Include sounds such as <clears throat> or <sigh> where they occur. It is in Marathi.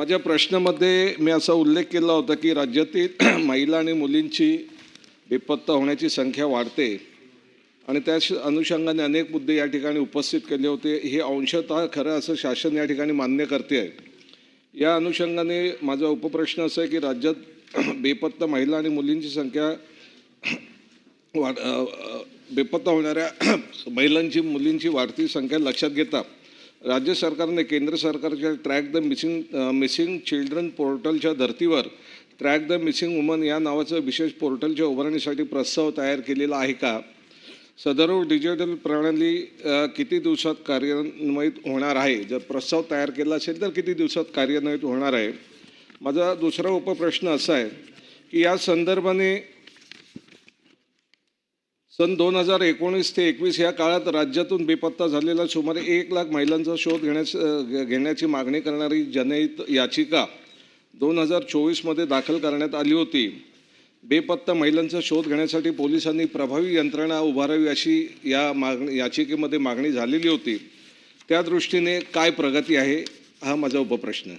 माझ्या प्रश्नामध्ये मी असा उल्लेख केला होता की राज्यातील <clears throat> महिला आणि मुलींची बेपत्ता होण्याची संख्या वाढते आणि त्या अनुषंगाने अनेक मुद्दे या ठिकाणी उपस्थित केले होते. हे अंशतः खरं असं शासन या ठिकाणी मान्य करते आहे. या अनुषंगाने माझा उपप्रश्न असा आहे की राज्यात <clears throat> बेपत्ता महिला आणि मुलींची संख्या <clears throat> वाढ बेपत्ता होणाऱ्या महिलांची मुलींची वाढती संख्या लक्षात घेता राज्य सरकारने केंद्र सरकारच्या track the missing missing children पोर्टलच्या धर्तीवर ट्रॅक द मिसिंग वुमन या नावाचं विशेष पोर्टलच्या उभारणीसाठी प्रस्ताव तयार केलेला आहे का? सदर डिजिटल प्रणाली किती दिवसात कार्यान्वित होणार आहे? जर प्रस्ताव तयार केला असेल तर किती दिवसात कार्यान्वित होणार आहे? माझा दुसरा उपप्रश्न असा आहे की या संदर्भाने सन दोन हजार एकोणीस ते एकवीस या काळात राज्यातून बेपत्ता झालेल्या सुमारे एक लाख महिलांचा शोध घेण्यास घेण्याची मागणी करणारी जनहित याचिका दोन हजार चोवीसमध्ये दाखल करण्यात आली होती. बेपत्ता महिलांचा शोध घेण्यासाठी पोलिसांनी प्रभावी यंत्रणा उभारावी अशी या मागणी याचिकेमध्ये मागणी झालेली होती. त्या दृष्टीने काय प्रगती आहे हा माझा उपप्रश्न. आहे